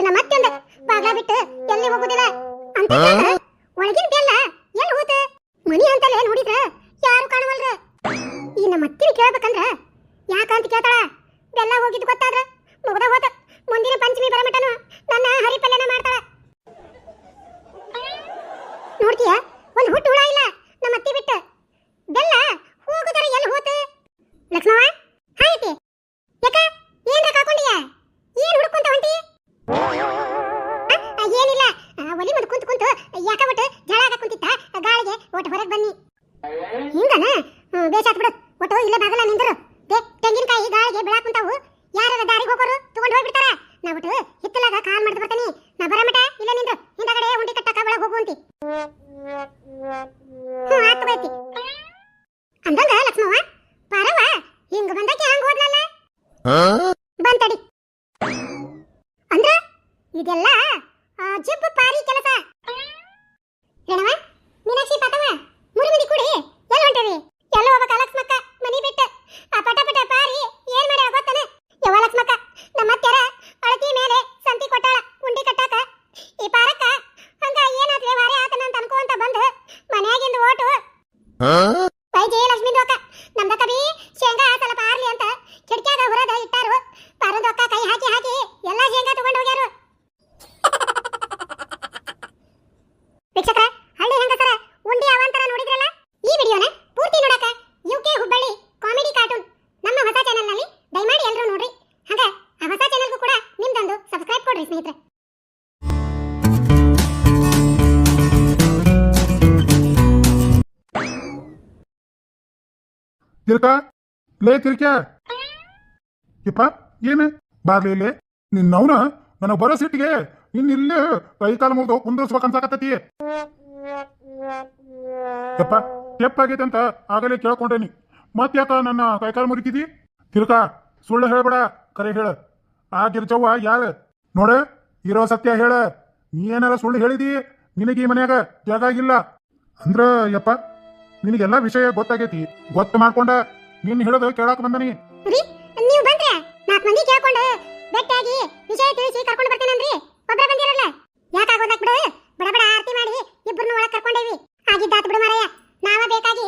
ಇದನ್ನ ಮತ್ತೊಂದು? ಬಾಗ್ಲ ಬಿಟ್ಟು ಎಲ್ಲಿ ಹೋಗುದಿಲ್ಲ? ಅಂತ ಒಳಗಿನ ಬೆಲ್ಲ ಎಲ್ಲಿ ಹೋತ ಮನಿ ಅಂತಲೇ ನೋಡಿದ್ರ? ಯಾರು ಕಾಣವಲ್ರ? ಈ ನಮ್ಮ ಅತ್ತಿನ ಕೇಳ್ಬೇಕಂದ್ರ? ಯಾಕಂತ ಕೇಳ್ತಾಳ? ಬೆಲ್ಲ ಹೋಗಿದ್ ಗೊತ್ತಾದ್ರ? ಮುಗ್ದ ಹೋತ ಮುಂದಿನ ಪಂಚಮಿ ಬರಮಟನು ನನ್ನ ಹರಿಪಲ್ಯನ ಮಾಡ್ತಾಳ. ನೋಡ್ತೀಯ? ಒಂದು ಹುಟ್ಟು ಹುಳ ಇಲ್ಲ. ಒಟ್ಟು ಹೊರಗೆ ಬನ್ನಿ. ಹಿಂಗನ? ಬೇಸಾತ್ ಬಿಡು. ಒಟ್ಟು ಇಲ್ಲೇ ಬಾಗಲ ನಿಂದರು ದೇ ತೆಂಗಿನಕಾಯಿ ಗಾಳಿಗೆ ಬೀಳಾಕ್ ಕುಂತಾವು ಯಾರ ದಾರಿಗೆ ಹೋಗೋರು ತಗೊಂಡು ಹೋಗ್ಬಿಡ್ತಾರ ನಾ ಒಟ್ಟು ಹಿತ್ತಲಾಗ ಕಾಲ್ ಮಾಡ್ದು ಬರ್ತಾನಿ ನಾ ಬರಮಟ ಇಲ್ಲ ನಿಂದ್ರು ಹಿಂದಗಡೆ ಉಂಡಿ ಕಟ್ಟಕ ಒಳಗೆ ಹೋಗುವಂತಿ ಹ್ಞೂ ಆತು ಬೈತಿ ಅಂದಂಗ ಲಕ್ಷ್ಮವ್ವ ಪರವ ಹಿಂಗ ಬಂದಾಕಿ ಹಂಗ ಹೋದ್ಲಲ್ಲ ಬಂತಡಿ ಅಂದ್ರ ಇದೆಲ್ಲ ಆ, ಜಿಬ್ಬ ಪಾರಿ ಕೆಲಸ ರೇಣವ ಮೀನಾಕ್ಷಿ ಪಾತವ ಮೂರು ಮಂದಿ ಕೂಡಿ ಎಲ್ಲಿ ಹೊಂಟೇವಿ ಎಲ್ಲ ಹೋಗ್ಬೇಕ ಲಕ್ಷ್ಮಕ್ಕ ಮನಿ ಬಿಟ್ಟು ಆ ಪಟ ಪಟ ಪಾರಿ ಏನ್ ಮಾಡ್ಯಾವ ಗೊತ್ತನ ಯವ್ವ ಲಕ್ಷ್ಮಕ್ಕ ನಮ್ಮ ಅತ್ತೆರ ಅಳತಿ ಮೇಲೆ ಸಂತಿ ಕೊಟ್ಟಾಳ ಉಂಡಿ ಕಟ್ಟಾಕ ಈ ಪಾರಕ್ಕ ಹಂಗ ಏನಾದ್ರೆ ವಾರೆ ಆತನ ಅಂತ ಅನ್ಕೋಂತ ಬಂದು ಮನ್ಯಾಗಿಂದ ಓಟು ಪೈ ಜಯಲಕ್ಷ್ಮಿ ದೊಕ್ಕ ನಮ್ದಕ್ಕ ಬಿ ಶೇಂಗಾ ಸ್ವಲ್ಪ ಆರ್ಲಿ ಅಂತ ಕಿಟಕ್ಯಾಗ ಹೊರದ ಇಟ್ಟಾರು ಪಾರದೊಕ್ಕ ಕೈ ಹಾಕಿ ಹಾಕಿ ಎಲ್ಲಾ ಶೇಂಗಾ ತಗೊಂಡು ಹೋಗ್ಯಾರು. ವೀಕ್ಷಕರ, ಹಳ್ಳಿ ಹೆಂಗಸರ, ಉಂಡಿ ಅವಾಂತರ ನೋಡಿದ್ರಲ್ಲ? ಈ ವಿಡಿಯೋನ ಪೂರ್ತಿ ನೋಡಕ ಯುಕೆ ಹುಬ್ಬಳ್ಳಿ ಕಾಮಿಡಿ ಕಾರ್ಟೂನ್ ನಮ್ಮ ಹೊಸ ಚಾನೆಲ್ನಲ್ಲಿ ದಯಮಾಡಿ ಎಲ್ಲರೂ ನೋಡ್ರಿ. ಹಾಗ ಆ ಹೊಸ ಚಾನೆಲ್ಗೂ ಕೂಡ ನಿಮ್ದೊಂದು ಸಬ್ಸ್ಕ್ರೈಬ್ ಕೊಡ್ರಿ ಸ್ನೇಹಿತರೆ. ತಿರ್ಕ, ಲೇ ತಿರ್ಕ ಯಪ್ಪ. ಏನು? ಬಾರ್ಲಿ ನಿನ್ನವನ ನನಗೆ ಬರೋ ಸಿಟ್ಟಿಗೆ ಇನ್ನು ಇಲ್ಲೇ ಕೈ ಕಾಲು ಮುರಿದು ಕುಂದಿರ್ಸ್ಬೇಕು ಅನ್ಸಾಕತ್ತತಿ ಯಪ್ಪ ತೆಪ್ಪಾಗೈತೆ ಅಂತ ಆಗಲೇ ಕೇಳ್ಕೊಂಡೇನಿ. ಮತ್ತೆ ಯಾಕ ನನ್ನ ಕೈ ಕಾಲು ಮುರಿತಿದಿ? ತಿರ್ಕ ಸುಳ್ಳು ಹೇಳ್ಬೇಡ, ಕರೆ ಹೇಳ. ಆ ಗಿರ್ಜವ್ವ ಯಾರ? ನೋಡ, ಇರೋ ಸತ್ಯ ಹೇಳ. ನೀ ಏನಾರ ಸುಳ್ಳು ಹೇಳಿದಿ? ನಿನಗೆ ಈ ಮನ್ಯಾಗ ಜಾಗ ಆಗಿಲ್ಲ ಅಂದ್ರ ಯಪ್ಪ, ನಿನಗೆಲ್ಲ ವಿಷಯ ಗೊತ್ತಾಗೈತಿ. ಗೊತ್ತು ಮಾಡ್ಕೊಂಡ ನೀನ್ ಹೇಳೋದು ಕೇಳಾಕ ಬಂದನಿ. ಬೆಟ್ಟಾಗಿ ವಿಷಯ ತಿಳಿಸಿ ಕರ್ಕೊಂಡು ಬರ್ತೇನಂದ್ರಿ? ಒಬ್ಬರ ಬಂದಿರಲ್ಲ? ಯಾಕಾಗೋದಾಕ್ ಬಿಡು ಬಡ ಬಡ ಆರತಿ ಮಾಡಿ ಇಬ್ಬರನ್ನ ಒಳಗ್ ಕರ್ಕೊಂಡೇವಿ. ಆಗಿದ್ದಾತ್ ಬಿಡು ಮಾರಯ್ಯ ನಾವ ಬೇಕಾಗಿ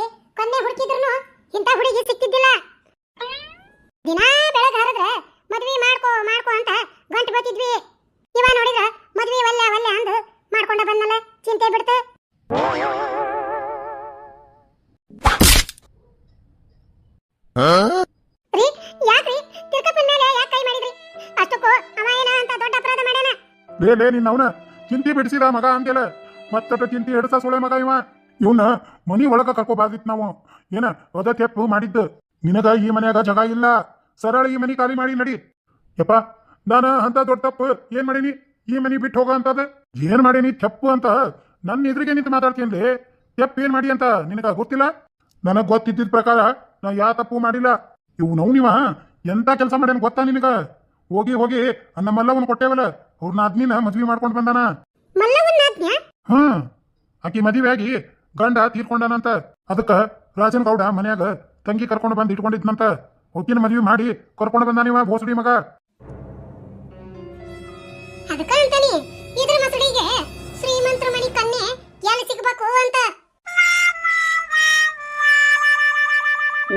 ಲೇ ನಿನ್ನ ಅವನ. ಚಿಂತಿ ಬಿಡಿಸಿದ ಮಗ ಅಂತೇಳ ಮತ್ತೊಟ್ಟು ಚಿಂತಿ ಹಿಡ್ಸ ಸುಳೆ ಮಗ ಇವ. ಇವನ್ನ ಮನಿ ಒಳಗ ಕರ್ಕೋಬಾರ್ದಿತ್ ನಾವು. ಏನ, ಅದ ತೆಪ್ಪು ಮಾಡಿದ್ದು. ನಿನಗ ಈ ಮನ್ಯಾಗ ಜಗ ಇಲ್ಲ. ಸರಳ ಈ ಮನಿ ಖಾಲಿ ಮಾಡಿ ನಡಿ. ಯಪ್ಪ, ನಾನು ಅಂತ ದೊಡ್ಡ ತಪ್ಪು. ಏನ್ ಮಾಡೀನಿ? ಈ ಮನಿ ಬಿಟ್ಟು ಹೋಗೋ ಅಂತದ? ಏನ್ ಮಾಡೀನಿ ತೆಪ್ಪು ಅಂತ ನನ್ನ ಎದುರಿಗೆ ನಿಂತು ಮಾತಾಡ್ತೀನಿ ತೆಪ್ಪು ಏನ್ ಮಾಡಿ ಅಂತ ನಿನಗ ಗೊತ್ತಿಲ್ಲ? ನನಗೆ ಗೊತ್ತಿದ್ದ ಪ್ರಕಾರ ನಾ ಯಾ ತಪ್ಪು ಮಾಡಿಲ್ಲ? ಇವ್. ನೌನಿವ ಎಂತ ಕೆಲಸ ಮಾಡ್ಯಾನ ಗೊತ್ತಾ ನಿನಗ? ಹೋಗಿ ಹೋಗಿ. ಅನ್ನ ಮಲ್ಲವನ್ ಕೊಟ್ಟೇವಲ್ಲ. ಅವ್ರನ್ನ ಅದ್ನಿನ ಮದ್ವಿ ಮಾಡ್ಕೊಂಡು ಬಂದಾನ. ಮಲ್ಲವನ್ನಾಜ್ಞ ಹಾ ಆಕಿ ಮದ್ವೆ ಆಗಿ ಗಂಡ ತೀರ್ಕೊಂಡಾನಂತ. ಅದಕ್ಕ ರಾಜನ್ ಗೌಡ ಮನ್ಯಾಗ ತಂಗಿ ಕರ್ಕೊಂಡು ಬಂದು ಇಟ್ಕೊಂಡಿದ್ನಂತ. ಒಕ್ಕಿನ ಮದ್ವಿ ಮಾಡಿ ಕರ್ಕೊಂಡು ಬಂದಾನಿವ ಭೋಸಡಿ ಮಗ. ಅದಕ್ಕ ಅಂತಾನೆ ಇದ್ರ ಮಸಡಿಗೆ ಶ್ರೀಮಂತರ ಮನಿ ಕನ್ಯೆ ಎಲ್ಲಿ ಸಿಗ್ಬೇಕು ಅಂತ.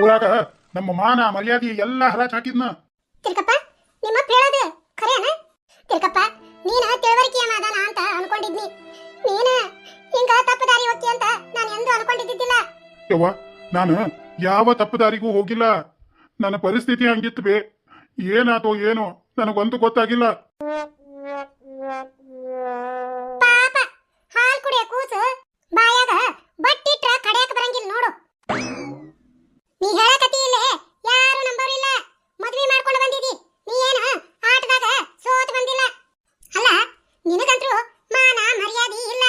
ಊರಾಗ ನಮ್ಮ ಮಾನ ಮರ್ಯಾದೆ ಎಲ್ಲ ಹರಾಜ್ ಹಾಕಿದ್ನ. ತಿರ್ಕಪ್ಪ ತಿರ್ಕಪ್ಪ ನೀನ ತಿಳುವಳಿಕೆಯ ಮಾದಾನ ಅಂತ ಅನ್ಕೊಂಡಿದ್ನಿ. ನೀನ ಹಿಂಗ ತಪ್ಪು ದಾರಿ ಹೋಗ್ತಿ ಅಂತ ನಾನು ಎಂದೂ ಅನ್ಕೊಂಡಿದ್ದಿಲ್ಲ ಯವ್ವ, ನಾನು ಯಾವ ತಪ್ಪುದಾರಿಗೂ ಹೋಗಿಲ್ಲ. ನನ್ನ ಪರಿಸ್ಥಿತಿ ಹಂಗಿತ್ತು ಬೇ. ಏನಾತೋ ಏನೋ ನನಗೊಂದು ಗೊತ್ತಾಗಿಲ್ಲ ಪಾಪ ಹಾಲ್ ಕುಡಿಯ ಕೂಸು ಬಾಯಾಗ ಬಟ್ಟಿಟ್ರ ಕಡಿಯಕ ಬರಂಗಿಲ್ಲ ನೋಡು ನೀ ಹೇಳಕತಿ ಇಲ್ಲೇ ಯಾರು ನಂಬೋರಿಲ್ಲ ಮದ್ವಿ ಮಾಡ್ಕೊಂಡು ಬಂದಿದಿ ನೀ ಏನ ಆಟದಾಗ ಸೋತ್ ಬಂದಿಲ್ಲ ಅಲ್ಲ ನಿನಗಂತ್ರು ಮಾನ ಮರ್ಯಾದಿ ಇಲ್ಲ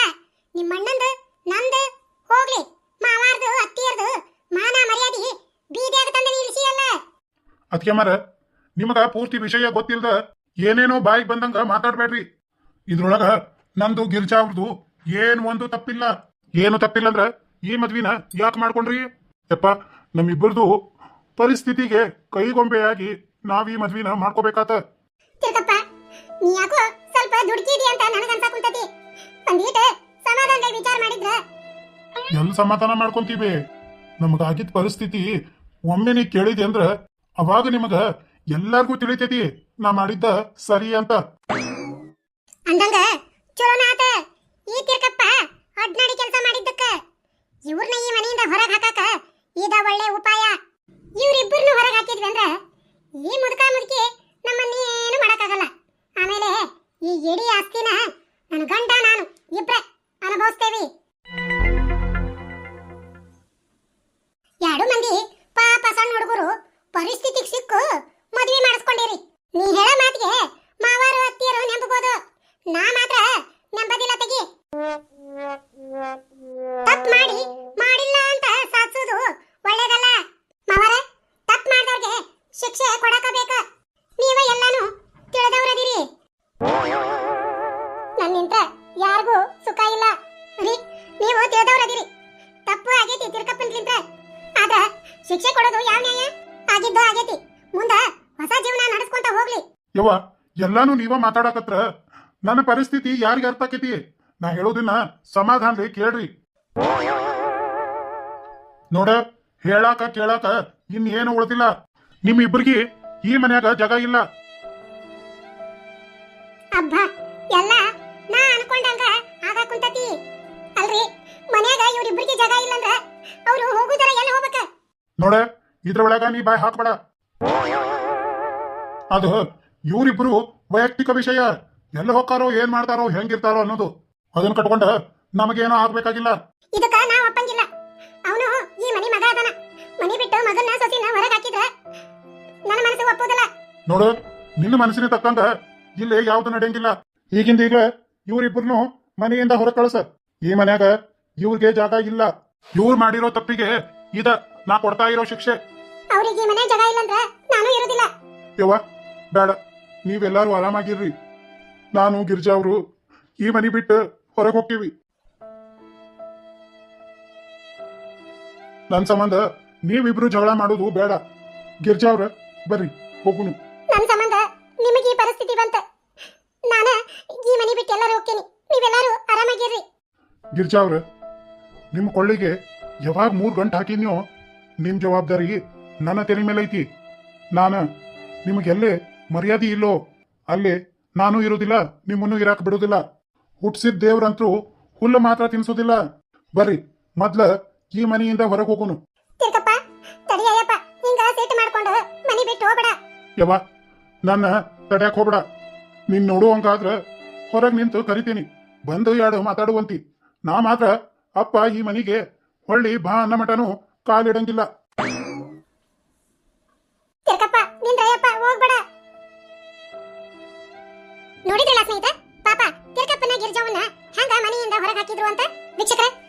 ನಿಮ್ಮಣ್ಣಂದು ನಂದು ಹೋಗ್ಲಿ ಮಾವಾರ್ದು ಅತ್ತಿಯರ್ದು ಮಾನ ಮರ್ಯಾದಿ ಬೀದಿಯಾಗ ತಂದು ನಿಲ್ಲಿಸಿ ಅಲ್ಲ ಅದಕ್ಕೆ ಮರ ನಿಮಗ ಪೂರ್ತಿ ವಿಷಯ ಗೊತ್ತಿಲ್ದ ಏನೇನೋ ಬಾಯಿಗೆ ಬಂದಂಗ ಮಾತಾಡ್ಬೇಡ್ರಿ. ಇದ್ರೊಳಗ ನಂದು ಗಿರ್ಜಾ ಅವ್ರದ್ದು ಏನ್ ಒಂದು ತಪ್ಪಿಲ್ಲ. ಏನು ತಪ್ಪಿಲ್ಲ ಅಂದ್ರ ಈ ಮದ್ವಿನ ಯಾಕೆ ಮಾಡ್ಕೊಂಡ್ರಿ? ಯಪ್ಪ ನಮ್ಮಿಬ್ಬರದು ಪರಿಸ್ಥಿತಿಗೆ ಕೈಗೊಂಬೆಯಾಗಿ ನಾವ್ ಈ ಮದ್ವಿನ ಮಾಡ್ಕೋಬೇಕಾತ. ತಿರ್ಕಪ್ಪ ನೀ ಯಾಕೋ ಸ್ವಲ್ಪ ಅಂತ ಒಂದೀಟ ಸಮಾಧಾನದಾಗ ವಿಚಾರ ಮಾಡಿದ್ರ. ಎಲ್ಲಿ ಸಮಾಧಾನ ಮಾಡ್ಕೊಂತೀವಿ? ನಮಗಾಗಿದ್ದ ಪರಿಸ್ಥಿತಿ ಒಮ್ಮೆ ನೀ ಕೇಳಿದೆ ಅಂದ್ರ ಅವಾಗ ನಿಮಗ ಎಲ್ಲಾರ್ಗೂ ತಿಳಿತೈತಿ ನಾ ಮಾಡಿದ್ದ ಸರಿ ಅಂತ. ಶಿಕ್ಷೆ ಕೊಡೋದು ಯಾವ ನ್ಯಾಯ? ಆಗಿದ್ದು ಆಗೈತಿ. ಮುಂದ ಹೊಸ ಜೀವನ ನಡೆಸ್ಕೊಂತ ಹೋಗ್ಲಿ. ಯವ್ವ ಎಲ್ಲಾನು ನೀವ ಮಾತಾಡಕತ್ರ. ನನ್ನ ಪರಿಸ್ಥಿತಿ ಯಾರಿಗೆ ಅರ್ಥ ಆಕೈತಿ? ನಾ ಹೇಳೋದನ್ನ ಸಮಾಧಾನಲಿ ಕೇಳ್ರಿ. ನೋಡ ಹೇಳಾಕ ಕೇಳಾಕ ಇನ್ನೇನು ಉಳ್ದಿಲ್ಲ. ನಿಮ್ ಇಬ್ರಿಗೆ ಈ ಮನ್ಯಾಗ ಜಾಗ ಇಲ್ಲ. ಅಬ್ಬ ಎಲ್ಲ ನಾ ಅನ್ಕೊಂಡಂಗ ಅಲ್ರಿ ಮನ್ಯಾಗ ಇವ್ರಿಬ್ರಿಗೆ ಜಾಗ ಇಲ್ಲಂದ್ರ ಅವ್ರು ಹೋಗುದರ ಎಲ್ಲ ಹೋಗ್ಬೇಕ ನೋಡ ಇದ್ರ ಒಳಗ ನೀ ಬಾಯ್ ಹಾಕ್ಬೇಡ. ಅದು ಇವರಿಬ್ರು ವೈಯಕ್ತಿಕ ವಿಷಯ. ಎಲ್ಲಿ ಹೋಗ್ತಾರೋ ಏನ್ ಮಾಡ್ತಾರೋ ಹೆಂಗಿರ್ತಾರೋ ಅನ್ನೋದು. ಅದನ್ನ ಕಟ್ಕೊಂಡ ನಮಗೇನೋ ಆಗ್ಬೇಕಾಗಿಲ್ಲ. ಇದಕ್ಕ ನಾ ಒಪ್ಪಂಗಿಲ್ಲ. ಅವನು ಈ ಮನಿ ಮಗ ಅದನ. ಮನಿ ಬಿಟ್ಟು ಮಗನ್ನ ಸೊಸಿನ ಹೊರಗೆ ಹಾಕಿದ್ರ ನನ್ನ ಮನಸ್ಸು ಒಪ್ಪುದಿಲ್ಲ. ನೋಡು ನಿನ್ನ ಮನಸ್ಸಿನ ತಕ್ಕಂಗ ಇಲ್ಲಿ ಯಾವ್ದು ನಡೆಯಂಗಿಲ್ಲ. ಈಗಿಂದ ಈಗ ಇವ್ರಿಬ್ರು ಮನೆಯಿಂದ ಹೊರ ಕಳ್ಸ. ಈ ಮನ್ಯಾಗ ಇವ್ರಿಗೆ ಜಾಗ ಇಲ್ಲ. ಇವ್ರು ಮಾಡಿರೋ ತಪ್ಪಿಗೆ ಇದ ನಾ ಕೊಡ್ತಾ ಇರೋ ಶಿಕ್ಷೆ. ಅವ್ರಿಗೆ ಮನೆ ಜಾಗ ಇಲ್ಲಂದ್ರ ನಾನು ಇರೋದಿಲ್ಲ. ಯವ್ವ ಬೇಡ. ನೀವೆಲ್ಲರೂ ಆರಾಮಾಗಿರ್ರಿ. ನಾನು ಗಿರ್ಜಾ ಅವರು ಈ ಮನೆ ಬಿಟ್ಟು ಹೊರಗೆ ಹೋಗ್ತೀವಿ. ನನ್ ಸಂಬಂಧ ನೀವಿಬ್ರು ಜಗಳ ಮಾಡೋದು ಬೇಡ. ಗಿರ್ಜಾ ಅವ್ರ ಬರ್ರಿ ಹೋಗುನು. ನನ್ ಸಂಬಂಧ ನಿಮಗೆ ಈ ಪರಿಸ್ಥಿತಿ ಬಂತ. ನಾನ ಈ ಮನೆ ಬಿಟ್ಟು ಎಲ್ಲರೂ ಹೋಗ್ತೀನಿ. ನೀವೆಲ್ಲರೂ ಆರಾಮಾಗಿರ್ರಿ. ಗಿರ್ಜಾ ಅವ್ರ ನಿಮ್ಮ ಕೊಳ್ಳಿಗೆ ಯಾವಾಗ ಮೂರು ಗಂಟೆ ಹಾಕಿದ್ನೋ ನಿಮ್ ಜವಾಬ್ದಾರಿ ನನ್ನ ತೆರೆ ಮೇಲೆ ಐತಿ ನಾನು ನಿಮಗೆಲ್ಲೇ ಮರ್ಯಾದೆ ಇಲ್ಲೋ. ಅಲ್ಲಿ ನಾನು ಇರೋದಿಲ್ಲ ನಿಮ್ಮನ್ನು ಇರಾಕ್ ಬಿಡುವುದಿಲ್ಲ. ಹುಟ್ಟಿಸಿದ ದೇವ್ರಂತೂ ಹುಲ್ಲು ಮಾತ್ರ ತಿನ್ಸೋದಿಲ್ಲ ಬರ್ರಿ ಮೊದ್ಲ ಈ ಮನೆಯಿಂದ ಹೊರಗೆ ಹೋಗೋನು ಯವ್ವ ನನ್ನ ತಡ್ಯಾಕ್ ಹೋಗ್ಬೇಡ. ನೀನ್ ನೋಡುವಂಗಾದ್ರ ಹೊರಗೆ ನಿಂತು ಕರಿತೀನಿ. ಬಂದು ಎರಡು ಮಾತಾಡುವಂತಿ. ನಾ ಮಾತ್ರ ಅಪ್ಪ ಈ ಮನೆಗೆ ಹೊಳ್ಳಿ ಬಾ ಅನ್ನ ಮಟನು ಕಾಲಿಡಂಗಿಲ್ಲ. ತಿರ್ಕಪ್ಪ ನಿಂದ್ರಯ್ಯಪ್ಪ ಹೋಗ್ಬೇಡ. ನೋಡಿದ್ರಲ್ಲ ಸ್ನೇಹಿತ? ಪಾಪ, ತಿರ್ಕಪ್ಪನ ಗಿರ್ಜವನ್ನ ಹೆಂಗ ಮನೆಯಿಂದ ಹೊರಗೆ ಹಾಕಿದ್ರು ಅಂತ, ವೀಕ್ಷಕರೇ?